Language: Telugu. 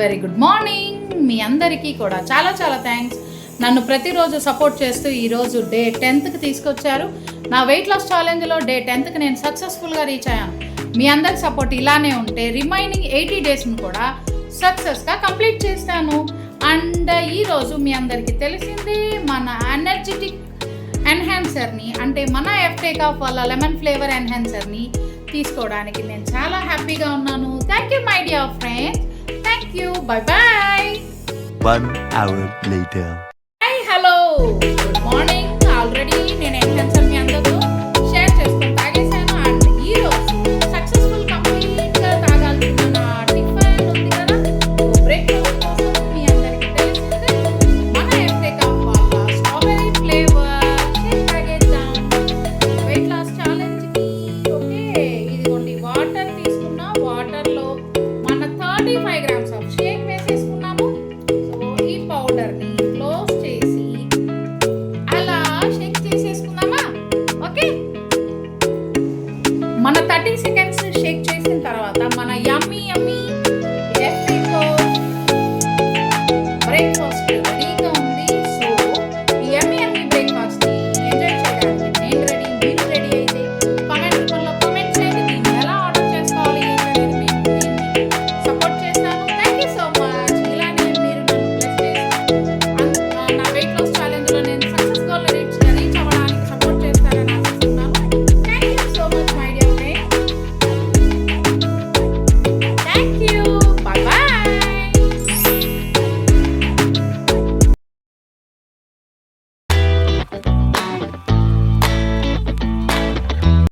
Very good morning. మీ అందరికీ కూడా చాలా చాలా థ్యాంక్స్. నన్ను ప్రతిరోజు సపోర్ట్ చేస్తూ ఈరోజు డే టెన్త్కి తీసుకొచ్చారు. నా వెయిట్ లాస్ ఛాలెంజ్లో డే టెన్త్కి నేను సక్సెస్ఫుల్గా రీచ్ అయ్యాను. మీ అందరి సపోర్ట్ ఇలానే ఉంటే రిమైనింగ్ ఎయిటీ డేస్ని కూడా సక్సెస్గా కంప్లీట్ చేస్తాను. అండ్ ఈరోజు మీ అందరికీ తెలిసింది మన ఎనర్జెటిక్ ఎన్హాన్సర్ని అంటే మన ఎఫ్టేక్ ఆఫ్ వాళ్ళ లెమన్ ఫ్లేవర్ ఎన్హాన్సర్ని తీసుకోవడానికి నేను చాలా హ్యాపీగా ఉన్నాను. Thank you my dear friends. Thank you bye bye One hour later. Hi hello good morning already నేను ఎన్హాన్సర్ మీ అందరితో షేర్ చేసుకొని తాగేశాను. అండ్ ఈరోజు సక్సెస్ఫుల్ కంప్లీట్గా తాగాల్సిన టిఫిన్ ఉంది కదా? బ్రేక్ఫాస్ట్ కోసం మీ అందరికీ తెలిసిందే. మన ఎఫ్టేక్ ఆఫ్ వాళ్ళ స్ట్రాబెరీ ఫ్లేవర్ షేక్ తాగేద్దాం. వెయిట్ లాస్ ఛాలెంజ్కి ఓకే ఇదిగోండి వాటర్ తీసుకున్నా వాటర్లో మన thirty five grams thirty seconds shake చేసిన తర్వాత మన యమ్మీ యమ్మీ